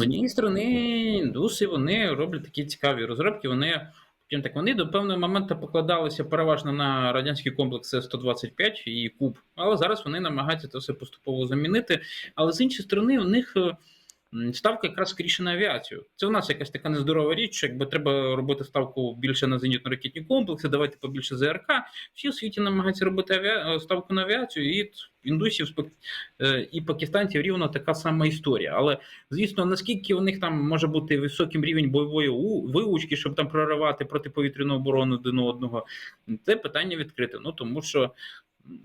З однієї сторони, індуси вони роблять такі цікаві розробки. Вони так вони до певного моменту покладалися переважно на радянський комплекс С-125 і Куб, але зараз вони намагаються це все поступово замінити. Але з іншої сторони, у них е, ставка якраз скоріше на авіацію. Це у нас якась така нездорова річ, що якби треба робити ставку більше на зенітно-ракетні комплекси, давайте побільше ЗРК. Всі у світі намагаються робити авіа... е, ставку на авіацію, і індусів е, і пакистанців рівно така сама історія. Але звісно, наскільки у них там може бути високим рівень бойової у- вилучки, щоб там проривати протиповітряну оборону один одного, це питання відкрите. Ну тому що.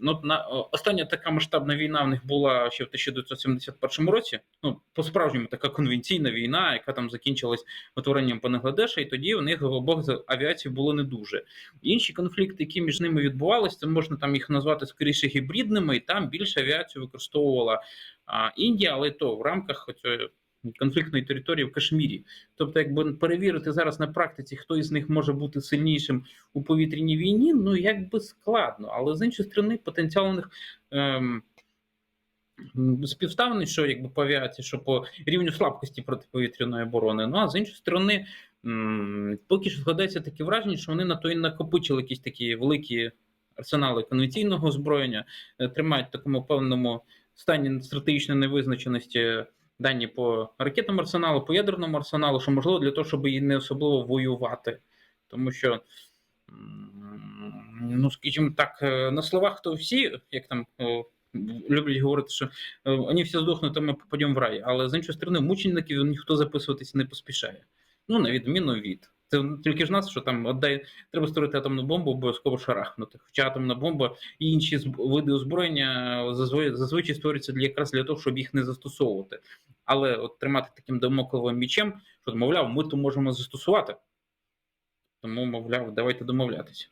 Ну, на остання така масштабна війна в них була ще в 1971 році. Ну, по-справжньому така конвенційна війна, яка там закінчилась утворенням Бангладеша, і тоді у них обох з авіації було не дуже. Інші конфлікти, які між ними відбувалися, це можна там їх назвати скоріше гібридними, і там більше авіацію використовувала а, Індія, але то в рамках оцього конфліктної території в Кашмірі. Тобто, якби перевірити зараз на практиці, хто із них може бути сильнішим у повітряній війні, ну якби складно. Але з іншої сторони, потенціал у них. Ем, Співставний, що якби по авіації, що по рівню слабкості протиповітряної оборони. Ну а з іншої сторони, поки що складається таке враження, що вони на то і накопичили якісь такі великі арсенали конвенційного озброєння, е, тримають в такому певному стані стратегічної невизначеності дані по ракетному арсеналу, по ядерному арсеналу, що можливо для того, щоб і не особливо воювати. Тому що, ну скажімо так, е, на словах то всі, як там. Люблять говорити, що е, вони всі здохнуть, а ми попадемо в рай. Але з іншої сторони, мучеників ніхто записуватися не поспішає. Ну, на відміну від. Це тільки ж нас, що там отдай, треба створити атомну бомбу, обов'язково шарахнути. Хоча атомна бомба і інші види озброєння зазвичай створюються для якраз для того, щоб їх не застосовувати. Але от тримати таким домоковим мічем, що мовляв, ми то можемо застосувати. Тому, мовляв, давайте домовлятися.